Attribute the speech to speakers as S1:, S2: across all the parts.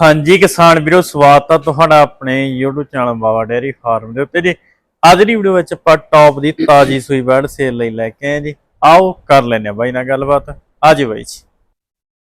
S1: ਹਾਂਜੀ ਕਿਸਾਨ ਵੀਰੋ ਸਵਾਗਤ ਆ ਤੁਹਾਡਾ ਆਪਣੇ YouTube channel Baba dairy farm ਦੇ ਉੱਤੇ ਜੀ। ਅੱਜ ਦੀ ਵੀਡੀਓ ਵਿੱਚ ਆਪਾਂ ਟੌਪ ਦੀ ਤਾਜੀ ਸੂਈ ਬੈਡ ਸੇਲ ਲਈ ਲੈ ਕੇ ਆਏ ਜੀ। ਆਓ ਕਰ ਲੈਨੇ ਆ ਬਾਈ ਨਾਲ ਗੱਲਬਾਤ। ਆਜੋ ਬਾਈ ਜੀ।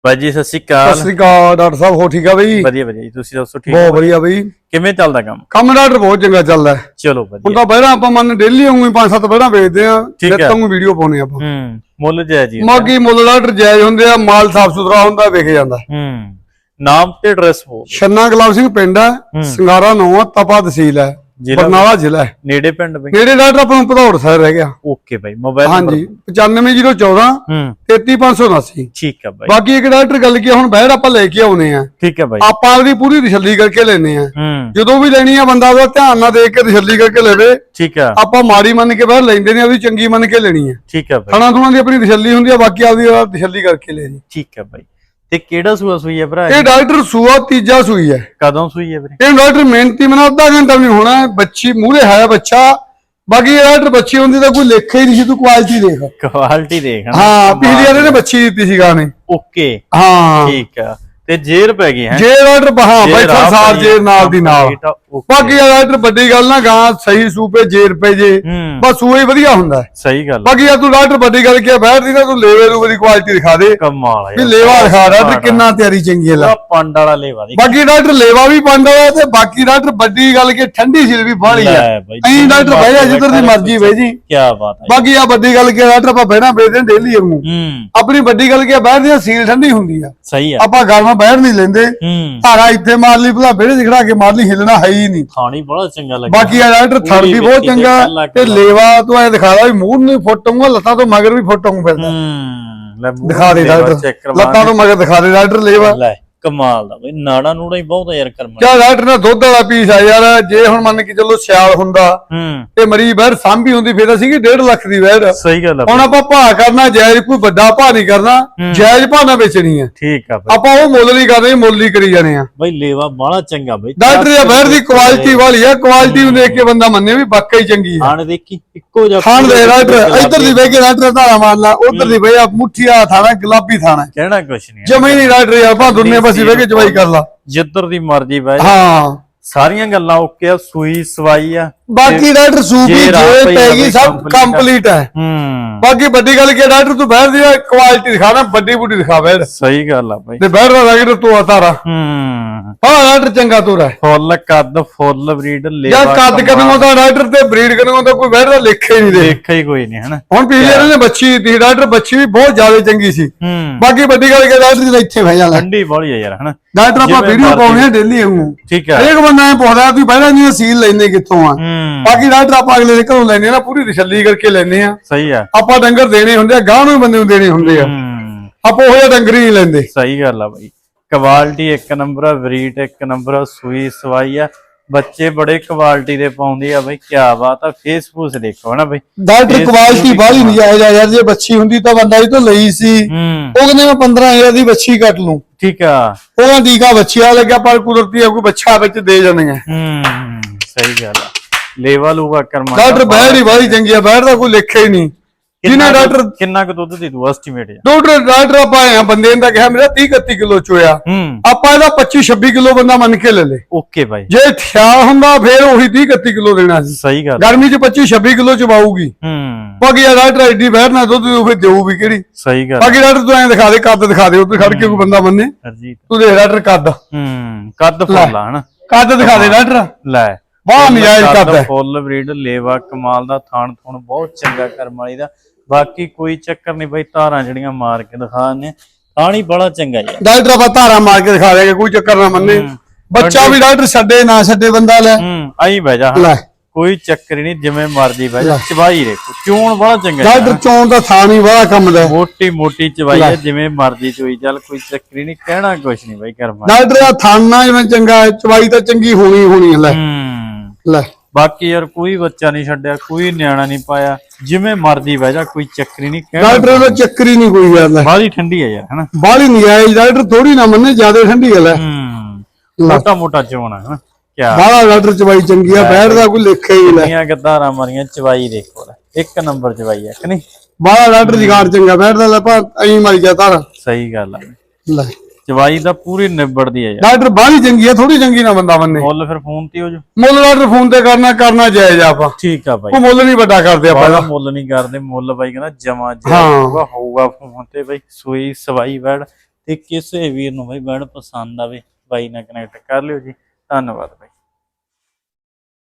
S1: ਬਾਈ ਜੀ ਸਤਿ ਸ਼੍ਰੀ
S2: ਸਤਿ
S1: ਅਕਾਲ
S2: ਸ੍ਰੀ ਅਕਾਲ ਡਾਕਟਰ ਸਾਹਿਬ ਹੋ ਠੀਕ ਆ ਬਈ?
S1: ਵਧੀਆ ਵਧੀਆ ਜੀ ਤੁਸੀਂ ਦੱਸੋ ਠੀਕ
S2: ਬਹੁਤ ਵਧੀਆ ਬਈ।
S1: ਕਿਵੇਂ ਚੱਲਦਾ ਕੰਮ?
S2: ਕੰਮ ਡਾਕਟਰ ਬਹੁਤ ਚੰਗਾ ਚੱਲਦਾ।
S1: ਚਲੋ
S2: ਹੁਣ
S1: ਵਧੀਆ
S2: ਤਾਂ ਪਹਿਲਾਂ ਆਪਾਂ ਮੰਨ ਡੇਲੀ ਵਾਂਗੂ ਪੰਜ ਸੱਤ ਪਹਿਲਾਂ ਵੇਚਦੇ ਆ
S1: ਠੀਕ
S2: ਫਿਰ
S1: ਹੈ।
S2: ਤਾਂ ਵੀਡੀਓ ਪਾਉਨੇ ਆਪਾਂ।
S1: ਹੂੰ ਮੁੱਲ ਜੈ ਜੀ
S2: ਮਾਗੀ ਮੁੱਲ ਡਾਕਟਰ ਜਾਇਜ਼ ਹੁੰਦੇ ਆ ਮਾਲ ਸਾਫ਼ ਸੁਥਰਾ ਹੁੰਦਾ ਵਿਕ ਜਾਂਦਾ।
S1: ਹੂੰ। ਨਾਮ ਤੇ ਐਡਰੈਸ ਬੋਲ
S2: ਛੰਨਾ ਗੁਲਾਬ ਸਿੰਘ ਪਿੰਡ ਹੈ
S1: ਹੂੰ।
S2: ਸਿੰਗਾਰਾ ਨੌਂ ਤਪਾ ਤਹਿਸੀਲ ਹੈ ਬਰਨਾਲਾ ਜ਼ਿਲ੍ਹਾ ਹੈ।
S1: ਨੇੜੇ ਪਿੰਡ ਬਈ।
S2: ਨੇੜੇ ਡਾਕਟਰ ਆਪਾਂ ਨੂੰ ਭਦੌੜ ਸਾਹਿਬ ਰਹਿ ਗਿਆ।
S1: ਓਕੇ ਬਾਈ ਮੋਬਾਈਲ
S2: ਹਾਂਜੀ 95014
S1: ਹੂੰ।
S2: 33579
S1: ਠੀਕ ਆ ਬਾਈ।
S2: ਬਾਕੀ ਇੱਕ ਡਾਕਟਰ ਗੱਲ ਕੀ ਆ, ਹੁਣ ਬਹਿਰ ਆਪਾਂ ਲੈ ਕੇ ਆਉਨੇ ਆ।
S1: ਠੀਕ ਆ ਬਾਈ।
S2: ਆਪਾਂ ਆਪਦੀ ਪੂਰੀ ਤਸੱਲੀ ਕਰਕੇ ਲੈਨੇ ਆ।
S1: ਹੂੰ।
S2: ਜਦੋਂ ਵੀ ਲੈਣੀ ਆ ਬੰਦਾ ਉਹਦਾ ਧਿਆਨ ਨਾਲ ਦੇਖ ਕੇ ਤਸੱਲੀ ਕਰਕੇ ਲੈਵੇ।
S1: ਠੀਕ ਆ
S2: ਆਪਾਂ ਮਾੜੀ ਮੰਨ ਕੇ ਬਾਹਰ ਲੈਂਦੇ ਨੇ ਉਹਦੀ ਚੰਗੀ ਮੰਨ ਕੇ ਲੈਣੀ ਹੈ
S1: ਠੀਕ ਆ ਬਾਈ।
S2: ਖਾਣਾ ਥੁਣਾ ਦੀ ਆਪਣੀ ਤਸੱਲੀ ਹੁੰਦੀ ਆ ਬਾਕੀ ਆਪਦੀ ਤਸੱਲੀ ਕਰਕੇ ਲੈ ਜੀ।
S1: ਠੀਕ ਹੈ ਬਾਈ। ਤੇ ਕਿਹੜਾ ਸੂਆ ਸੂਈ ਹੈ ਭਰਾ
S2: ਇਹ? ਡਾਕਟਰ ਸੂਆ ਤੀਜਾ ਸੂਈ ਹੈ।
S1: ਕਦੋਂ ਸੂਈ ਹੈ ਵੀਰੇ?
S2: ਇਹ ਡਾਕਟਰ ਮਿਹਨਤੀ ਮਨਾ ਅੱਧਾ ਘੰਟਾ ਵੀ ਨਹੀਂ ਹੋਣਾ ਹੈ। ਬੱਚੀ ਮੂਹਰੇ ਹੈ ਬੱਚਾ। ਬਾਕੀ ਇਹ ਡਾਕਟਰ ਬੱਚੀ ਹੁੰਦੀ ਤਾਂ ਕੋਈ ਲੇਖਾ ਹੀ ਨਹੀਂ ਸੀ ਤੂੰ ਕੁਆਲਿਟੀ ਦੇਖ।
S1: ਕੁਆਲਿਟੀ ਦੇਖ।
S2: ਹਾਂ। ਪਿਛਲੀ ਵਾਰ ਇਹਨੇ ਬੱਚੀ ਦਿੱਤੀ ਸੀ ਗਾਣੇ।
S1: ਓਕੇ।
S2: ਹਾਂ।
S1: ਠੀਕ ਆ। ਤੇ ਜੇਰ ਪੈ ਗਈ ਹੈ?
S2: ਜੇ ਡਾਕਟਰ ਬਹਾ ਬੈਠਾ ਸਾਰ ਜੇ ਨਾਲ ਦੀ ਨਾਲ। ਬਾਕੀ ਡਾਕਟਰ ਵੱਡੀ ਗੱਲ ਨਾ ਗਾਂ ਸਹੀ ਸੂਪੇ ਜੇ ਰੁਪਏ ਜੇ।
S1: ਹੂੰ।
S2: ਬਸ ਸੂਏ ਵਧੀਆ ਹੁੰਦਾ ਹੈ।
S1: ਸਹੀ ਗੱਲ।
S2: ਬਾਕੀ ਆ ਤੂੰ ਡਾਕਟਰ ਵੱਡੀ ਗੱਲ ਕੀ ਬੈਠਦੀ ਨਾ ਤੂੰ ਲੇਵੇ ਨੂੰ ਦੀ ਕੁਆਲਿਟੀ ਦਿਖਾ ਦੇ।
S1: ਕਮਾਲ ਆ
S2: ਵੀ। ਲੇਵਾ ਦਿਖਾ ਡਾਕਟਰ ਕਿੰਨਾ ਤਿਆਰੀ ਚੰਗੀ ਹੈ
S1: ਪੰਡ ਵਾਲਾ ਲੇਵਾ ਦੀ।
S2: ਬਾਕੀ ਡਾਕਟਰ ਲੇਵਾ ਵੀ ਪਾਉਂਦਾ ਹੈ ਤੇ ਬਾਕੀ ਡਾਕਟਰ ਵੱਡੀ ਗੱਲ ਕਿ ਠੰਡੀ ਸਿਲ ਵੀ ਬਾਹਲੀ ਆ।
S1: ਬਾਈ,
S2: ਐਂ ਡਾਕਟਰ ਬਹਿ ਜਾ ਜਿੱਧਰ ਦੀ ਮਰਜ਼ੀ ਬਹਿ ਜੀ।
S1: ਕੀ ਬਾਤ ਹੈ
S2: ਬਾਕੀ ਆ ਵੱਡੀ ਗੱਲ ਕਿ ਡਾਕਟਰ ਆਪਾਂ ਬਹਿਣਾ ਵੇਚਦੇ ਡੇਲੀ ਵਾਂਗੂ।
S1: ਹੂੰ।
S2: ਆਪਣੀ ਵੱਡੀ ਗੱਲ ਕਿ ਬਹਿਣ ਦੀ ਸੀਲ ਠੰਡੀ ਹੁੰਦੀ ਆ।
S1: ਸਹੀ ਆ।
S2: ਆਪਾਂ ਗਰਮ ਬਹਿਣ ਨਹੀਂ ਲੈਂਦੇ।
S1: ਹੂੰ।
S2: ਧਾਰਾ ਇੱਥੇ ਮਾਰ ਲਈ ਭਲਾ ਵਿਹੜੇ 'ਚ ਖੜਾ ਕੇ ਮਾਰ ਲਈ ਹਿੱਲਣਾ ਹੈ ਹੀ ਨਹੀਂ।
S1: ਖਾਣੀ ਬੜਾ ਚੰਗਾ ਲੱਗਿਆ।
S2: ਬਾਕੀ ਆ ਡਾਕਟਰ ਥੜ ਵੀ ਬਹੁਤ ਚੰਗਾ। ਤੇ ਲੇਵਾ ਤੂੰ ਐ ਦਿਖਾ ਦਾ ਵੀ ਮੂੰਹ ਨੂੰ ਫੋਟੋਂਗਾ ਲੱਤਾਂ ਤੋਂ ਮਗਰ ਵੀ ਫੋਟੋਂ ਫਿਰਦਾ।
S1: ਹੂੰ ਲੈ ਮੂੰਹ
S2: ਦਿਖਾ ਦੇ ਡਾਕਟਰ। ਲੱਤਾਂ ਤੋਂ ਮਗਰ ਦਿਖਾ ਦੇ ਡਾਕਟਰ ਲੇਵਾ।
S1: ਲੈ। ਕਮਾਲ ਦਾ ਬਈ ਨਾੜਾ ਨੂੜਾ ਹੀ ਬਹੁਤ ਆ ਯਾਰ ਕਰਮ
S2: ਕਿਆ ਡਾਕਟਰ ਨੇ ਦੁੱਧ ਵਾਲਾ ਪੀਸ ਆ ਯਾਰ ਜੇ ਹੁਣ ਮੰਨ ਕੇ ਚੱਲੋ ਸਿਆਲ ਹੁੰਦਾ
S1: ਹੂੰ।
S2: ਤੇ ਮਰੀ ਬਹਿਰ ਸਾਂਭੀ ਹੁੰਦੀ ਫਿਰ ਅਸੀਂ 1.5 ਲੱਖ ਦੀ ਬਹਿਰ?
S1: ਸਹੀ ਗੱਲ ਆ
S2: ਹੁਣ
S1: ਬਈ।
S2: ਆਪਾਂ ਭਾਅ ਕਰਨਾ ਜਾਇਜ਼ ਕੋਈ ਵੱਡਾ ਭਾਅ ਨਹੀਂ ਕਰਨਾ ਜਾਇਜ਼ ਭਾਅ ਨਾਲ ਵੇਚਣੀ ਹੈ
S1: ਠੀਕ ਆ ਬਈ।
S2: ਆਪਾਂ ਉਹ ਮੁੱਲ ਨਹੀਂ ਕਰਨੀ ਮੁੱਲ ਹੀ ਕਰੀ ਜਾਣੇ ਆ।
S1: ਬਈ ਲੇਵਾ ਬੜਾ ਚੰਗਾ ਬਈ।
S2: ਡਾਕਟਰ ਇਹ ਬਹਿਰ ਦੀ ਕੁਆਲਿਟੀ ਵਾਲੀ ਆ ਕੁਆਲਿਟੀ ਨੂੰ ਦੇਖ ਕੇ ਬੰਦਾ ਮੰਨੇ ਵੀ ਵਾਕਈ ਚੰਗੀ ਆ।
S1: ਖਾਣ ਦੇਖੀ ਇੱਕੋ ਜਿਹਾ
S2: ਖਾਣ ਦੇ ਡਾਕਟਰ ਇੱਧਰ ਦੀ ਬਹਿ ਕੇ ਡਾਕਟਰ ਧਾਰਾ ਮਾਰ ਲਾ ਉਧਰ ਦੀ ਬਹਿ ਆ ਮੁੱਠੀਆ ਥਾਣਾ ਗੁਲਾਬੀ ਥਾਣਾ।
S1: ਕਹਿਣਾ ਕੁਛ ਨਹੀਂ।
S2: ਜਮੇ ਨਹੀਂ ਡਾਕਟਰ ਭਾ ਦੁਨੀਆ ਬਸੀ ਬਹਿ ਕੇ ਜਵਾਈ ਕਰ ਲਾ।
S1: ਜਿੱਧਰ ਦੀ ਮਰਜ਼ੀ ਬਹਿ ਜਾ।
S2: ਹਾਂ।
S1: ਸਾਰੀਆਂ ਗੱਲਾਂ ਓਕੇ ਆ ਸੂਈ ਸਵਾਈ ਆ।
S2: ਬਾਕੀ ਡਾਕਟਰ ਸੂਪੀ
S1: ਜੇ
S2: ਜੇ ਪੈ ਗਈ ਸਭ। ਕੰਪਲੀਟ ਹੈ।
S1: ਹੂੰ।
S2: ਬਾਕੀ ਵੱਡੀ ਗੱਲ ਕੀ ਹੈ, ਡਾਕਟਰ ਤੂੰ ਬਹਿਰ ਦੀ ਕੁਆਲਿਟੀ ਦਿਖਾਣਾ ਵੱਡੀ ਬੁੱਢੀ ਦਿਖਾ ਬਹਿਰ
S1: ਸਹੀ ਗੱਲ ਆ ਬਈ।
S2: ਤੇ ਬਹਿਰ ਦਾ ਡਾਕਟਰ ਤੂੰ ਤਾਰਾ
S1: ਹੂੰ।
S2: ਹਾਂ ਡਾਕਟਰ ਚੰਗਾ ਤੂੰ ਰਹਿ।
S1: ਫੁੱਲ ਕੱਦ ਫੁੱਲ ਬਰੀਡ
S2: ਜਾਂ
S1: ਲੇਵਾ
S2: ਕੱਦ ਕਰਨੋਂ ਦਾ ਡਾਕਟਰ ਤੇ ਬਰੀਡ ਕਰਨੋਂ ਦਾ ਕੋਈ ਬਹਿਰ ਦਾ ਲੇਖਾ ਹੀ ਨਹੀਂ ਦੇ।
S1: ਦੇਖਿਆ ਹੀ ਕੋਈ ਨਹੀਂ ਹਨਾ?
S2: ਹੁਣ ਪਿਛਲੇ ਇਹਨੇ ਬੱਚੀ ਦਿੱਤੀ ਡਾਕਟਰ ਬੱਚੀ ਵੀ ਬਹੁਤ ਜ਼ਿਆਦਾ ਚੰਗੀ ਸੀ।
S1: ਹੂੰ।
S2: ਬਾਕੀ ਵੱਡੀ ਗੱਲ ਕਿ ਡਾਕਟਰ ਜੀ ਇੱਥੇ ਬਹਿ ਜਾ ਲੈ
S1: ਠੰਡੀ ਆ ਯਾਰ ਹਨਾ?
S2: ਡਾਕਟਰ ਆਪਾਂ ਵੀਡੀਓ। ਪਾਉਣੇ ਡੇਲੀ ਵਾਂਗੂ।
S1: ਠੀਕ ਆ
S2: ਹਰੇਕ ਬੰਦਾ ਇਹ ਪੁੱਛਦਾ ਤੂੰ ਪਹਿਲਾਂ ਨਹੀਂ ਸੀਲ ਲੈਂਦੇ ਕਿੱਥੋਂ ਆ?
S1: ਹੂੰ।
S2: ਬਾਕੀ ਡਾਕਟਰ ਆਪਾਂ ਅਗਲੇ ਦੇ ਘਰੋਂ ਲੈਨੇ ਆ ਨਾ ਪੂਰੀ ਤਸੱਲੀ ਕਰਕੇ ਲੈਨੇ ਆ
S1: ਸਹੀ ਆ।
S2: ਆਪਾਂ ਡੰਗਰ ਦੇਣੇ ਹੁੰਦੇ ਆ ਗਾਹ ਨੂੰ ਬੰਦੇ ਨੂੰ ਦੇਣੇ ਹੁੰਦੇ ਆ। ਆਪਾਂ ਉਹ ਜਿਹਾ ਡੰਗਰ ਹੀ ਨਹੀਂ ਲੈਂਦੇ।
S1: ਸਹੀ ਗੱਲ ਆ ਬਈ। ਕੁਆਲਿਟੀ ਇੱਕ ਨੰਬਰ ਆ ਬਰੀਡ ਇੱਕ ਨੰਬਰ ਆ ਸੂਈ ਸਵਾਈ ਆ। ਬੱਚੇ ਬੜੇ ਕੁਆਲਿਟੀ ਦੇ ਪਾਉਂਦੇ ਆ ਬਈ ਕੀ ਬਾਤ ਆ ਫੇਸਬੁੱਕ ਦੇਖੋ ਹਨਾ ਬਈ।
S2: ਡਾਕਟਰ ਕੁਆਲਿਟੀ
S1: ਨੂੰ
S2: ਬਾਹਲੀ ਨਹੀਂ ਜਾਇਜ਼ ਆ ਯਾਰ ਜੇ ਬੱਚੀ ਹੁੰਦੀ ਤਾਂ ਬੰਦਾ ਇਹ ਤੋਂ ਲਈ ਸੀ। ਉਹ ਕਹਿੰਦੇ ਮੈਂ 15000 ਦੀ ਬੱਚੀ ਕੱਟ ਲੂੰ।
S1: ਠੀਕ ਆ।
S2: ਉਹਨਾਂ ਟੀਕਾ ਬੱਚਿਆ ਲੱਗਿਆ ਪਰ ਕੁਦਰਤੀ ਆ ਕੋਈ ਬੱਚਾ ਵਿੱਚ ਦੇ ਜਾਂਦੇ ਆ
S1: ਹੂੰ ਸਹੀ ਗੱਲ ਆ। ਲੇਵਾ ਲੂਗਾ ਕਰਮਾ
S2: ਡਾਕਟਰ ਬਹਿਰ ਹੀ ਬਾਹਲੀ ਚੰਗੀ ਆ ਬਹਿਰ ਦਾ ਕੋਈ ਲੇਖਾ ਹੀ ਨਹੀਂ। ਜਿਹਨੇ ਡਾਕਟਰ
S1: ਕਿੰਨਾ ਕੁ ਦੁੱਧ ਦੇ ਦੂ ਐਸਟੀਮੇਟ ਜਾ
S2: ਡਾਕਟਰ ਡਾਕਟਰ ਆਪਾਂ ਆਏ ਆ ਬੰਦੇ ਨੇ ਤਾਂ ਕਿਹਾ ਮੇਰਾ 30 31 ਕਿਲੋ ਚੋਇਆ। ਆਪਾਂ ਇਹਦਾ 25 26 ਕਿਲੋ ਬੰਦਾ ਮੰਨ ਕੇ ਲੈ ਲੇ।
S1: Okay bye.
S2: ਜੇ ਠਿਆ ਹੁੰਦਾ ਫੇਰ ਉਹੀ 30 31 ਕਿਲੋ ਦੇਣਾ ਸੀ।
S1: ਸਹੀ ਗੱਲ
S2: ਗਰਮੀ ਚ 25 26 ਕਿਲੋ ਚਵਾਊਗੀ
S1: ਹੂੰ।
S2: ਬਾਕੀ ਆ ਡਾਕਟਰ ਐਡੀ ਬਹਿਰ ਨਾ ਦੁੱਧ ਉਹ ਫੇਰ ਦੇਊ ਵੀ ਕਿਹੜੀ?
S1: ਸਹੀ ਗੱਲ
S2: ਬਾਕੀ ਡਾਕਟਰ ਤੂੰ ਐਂ ਦਿਖਾ ਦੇ ਕੱਦ ਦਿਖਾ ਦੇ ਉੱਤੇ ਖੜ ਕੇ ਕੋਈ ਬੰਦਾ ਮੰਨੇ।
S1: ਹਰਜੀਤ
S2: ਤੂੰ ਦੇਖ ਡਾਕਟਰ ਕੱਦ।
S1: ਹੂੰ ਕੱਦ ਫੁੱਲਾ ਹਨਾ?
S2: ਕੱਦ ਦਿਖਾ ਦੇ ਡਾਕਟਰ।
S1: ਲੈ।
S2: ਬਹੁਤ ਨਜਾਇਜ਼ ਹੈ।
S1: ਫੁੱਲ ਬਰੀਡ ਲੇਵਾ ਕਮਾਲ ਦਾ ਥਾਣ ਥੁਣ ਬਹੁਤ ਚੰਗਾ ਕਰਮ ਵਾਲੀ ਦਾ। ਬਾਕੀ ਕੋਈ ਚੱਕਰ ਨਹੀਂ ਬਈ ਧਾਰਾਂ ਜਿਹੜੀਆਂ ਮਾਰ ਕੇ ਦਿਖਾਣੇ ਥਾਣੀ ਬੜਾ ਚੰਗਾ ਯਾਰ
S2: ਡਾਕਟਰ ਆਪਾਂ ਧਾਰਾ ਮਾਰ ਕੇ ਦਿਖਾ ਦੇਗੇ ਕੋਈ ਚੱਕਰ ਨਾ ਮੰਨੇ। ਬੱਚਾ ਵੀ ਡਾਕਟਰ ਛੱਡੇ ਨਾ ਛੱਡੇ ਬੰਦਾ ਲੈ।
S1: ਹੂੰ ਆਈ ਬਹਿ ਜਾ ਕੋਈ ਚੱਕਰ ਹੀ ਨਹੀਂ ਜਿਵੇਂ ਮਰਜ਼ੀ ਬਹਿ ਜਾ। ਚਵਾਈ ਦੇਖੋ ਚੂਣ ਬੜਾ ਚੰਗਾ
S2: ਡਾਕਟਰ। ਚੋਣ ਦਾ ਥਾਂ ਨਹੀਂ ਬੜਾ ਕੰਮ ਦਾ
S1: ਮੋਟੀ ਮੋਟੀ ਚਵਾਈ ਹੈ ਜਿਵੇਂ ਮਰਜ਼ੀ ਚੋਈ ਚੱਲ ਕੋਈ ਚੱਕਰ ਹੀ ਨਹੀਂ ਕਹਿਣਾ ਕੁਛ ਨਹੀਂ ਬਈ ਕਰਮਾ
S2: ਡਾਕਟਰ ਦਾ ਥਾਂ ਨਾ ਜਿਵੇਂ ਚੰਗਾ ਹੈ, ਚਵਾਈ ਤਾਂ ਚੰਗੀ ਹੋਣੀ ਹੋਣੀ ਹੈ ਲੈ। ਲੈ।
S1: ਬਾਕੀ ਯਾਰ ਕੋਈ ਬੱਚਾ ਨਹੀਂ ਛੱਡਿਆ ਕੋਈ ਨਿਆਣਾ ਨਹੀਂ ਪਾਇਆ। ਜਿਵੇਂ ਮਰਜ਼ੀ ਬਹਿ ਜਾ ਕੋਈ ਚੱਕਰ ਨਹੀਂ।
S2: ਡਾਕਟਰ ਦਾ ਚੱਕਰ ਨਹੀਂ ਕੋਈ ਗੱਲ ਹੈ
S1: ਬਾਹਲੀ ਠੰਡੀ ਹੈ ਯਾਰ ਹਨਾ?
S2: ਬਾਹਲੀ ਨਜਾਇਜ਼ ਡਾਕਟਰ ਥੋੜੀ ਨਾ ਮੰਨੇ ਜ਼ਿਆਦਾ ਠੰਡੀ ਹੈ।
S1: ਹੂੰ
S2: ਲੈ।
S1: ਮੋਟਾ ਮੋਟਾ ਚੋਣ ਹੈ ਹਨਾ? ਕਿਆ
S2: ਬਾਹਲਾ ਡਾਕਟਰ ਚਵਾਈ ਚੰਗੀ ਆ ਬੈਠ ਦਾ ਕੋਈ ਲੇਖਾ ਹੀ ਨਹੀਂ। ਲੈ
S1: ਦੀਆਂ ਗੱਦਾਰਾਂ ਮਾਰੀਆਂ ਚਵਾਈ ਦੇਖੋ ਲੈ। ਇੱਕ ਨੰਬਰ ਚਵਾਈ ਹੈ ਕਿ ਨਹੀਂ?
S2: ਬਾਹਲਾ ਡਾਕਟਰ ਦੀ ਗਾੜ ਚੰਗਾ ਬੈਠ ਦਾ ਲੈ ਪਾ ਐਂ ਮਾਰੀ ਜਾ ਤਾਰ
S1: ਸਹੀ ਗੱਲ ਆ।
S2: ਲੈ।
S1: ਚਵਾਈ ਦਾ ਪੂਰੀ ਨਿਬੜਦੀ ਹੈ ਯਾਰ।
S2: ਡਾਕਟਰ ਬਾਹਲੀ ਚੰਗੀ ਆ ਥੋੜੀ ਚੰਗੀ ਨਾ ਬੰਦਾ ਬੰਨੇ
S1: ਮੁੱਲ ਫਿਰ ਫੋਨ ਤੇ ਹੋ ਜੂ
S2: ਮੁੱਲ ਡਾਕਟਰ ਫੋਨ ਤੇ ਕਰਨਾ ਕਰਨਾ ਜਾਇਜ਼ ਆ ਆਪਾਂ।
S1: ਠੀਕ ਆ ਬਾਈ।
S2: ਉਹ ਮੁੱਲ ਨਹੀਂ ਵੱਡਾ ਕਰਦੇ ਆਪਾਂ ਇਹਦਾ।
S1: ਮੁੱਲ ਨਹੀਂ ਕਰਦੇ ਮੁੱਲ ਬਾਈ ਕਹਿੰਦਾ ਜਮਾ
S2: ਹਾਂ।
S1: ਜਾਊਗਾ ਹੋਊਗਾ ਫੋਨ ਤੇ ਬਾਈ। ਸੂਈ ਸਵਾਈ ਬੈੜ ਤੇ ਕਿਸੇ ਵੀਰ ਨੂੰ ਬਾਈ ਬੈੜ ਪਸੰਦ ਆਵੇ ਬਾਈ ਨਾਲ ਕਨੈਕਟ ਕਰ ਲਿਓ ਜੀ। ਧੰਨਵਾਦ ਬਾਈ।